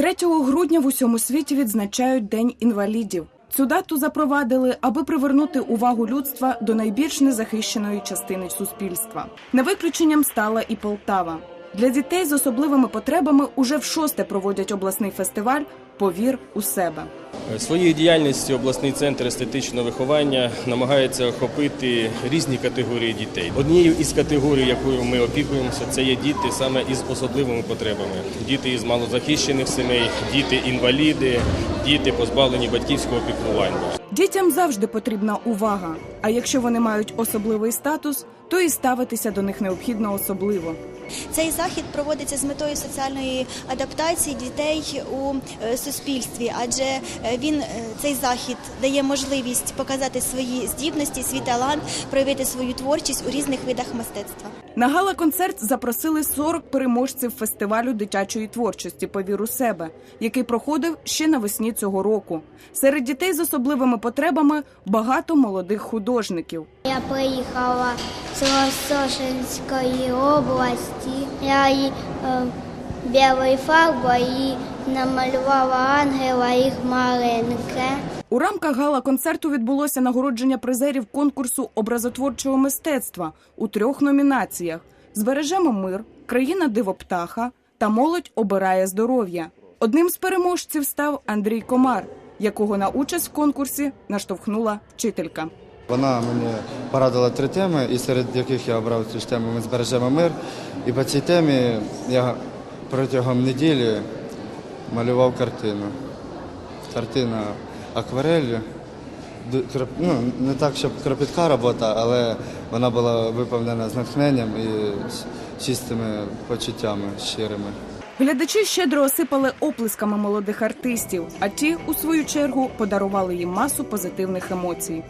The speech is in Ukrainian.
3 грудня в усьому світі відзначають День інвалідів. Цю дату запровадили, аби привернути увагу людства до найбільш незахищеної частини суспільства. Не виключенням стала і Полтава. Для дітей з особливими потребами уже в шосте проводять обласний фестиваль Повір у себе. Своєю діяльністю обласний центр естетичного виховання намагається охопити різні категорії дітей. Однією із категорій, якою ми опікуємося, це є діти саме із особливими потребами. Діти із малозахищених сімей, діти інваліди, діти позбавлені батьківського піклування. Дітям завжди потрібна увага. А якщо вони мають особливий статус, то і ставитися до них необхідно особливо. Цей захід проводиться з метою соціальної адаптації дітей у е, суспільстві, адже е, він е, цей захід дає можливість показати свої здібності, свій талант, проявити свою творчість у різних видах мистецтва. На гала-концерт запросили 40 переможців фестивалю дитячої творчості Повір у себе, який проходив ще навесні цього року. Серед дітей з особливими потребами багато молодих художників. Я приїхала з Ростошинської області. Я і е, білою фарбою намалювала ангела і хмаринки. У рамках гала-концерту відбулося нагородження призерів конкурсу образотворчого мистецтва у трьох номінаціях: Збережемо мир, країна дивоптаха та молодь обирає здоров'я. Одним з переможців став Андрій Комар, якого на участь в конкурсі наштовхнула вчителька. Вона мені порадила три теми, і серед яких я обрав цю тему Ми збережемо мир. І по цій темі я протягом неділі малював картину. Картина акварелью. Ну, не так, щоб кропітка робота, але вона була виповнена з натхненням і чистими почуттями щирими. Глядачі щедро осипали оплесками молодих артистів, а ті, у свою чергу, подарували їм масу позитивних емоцій.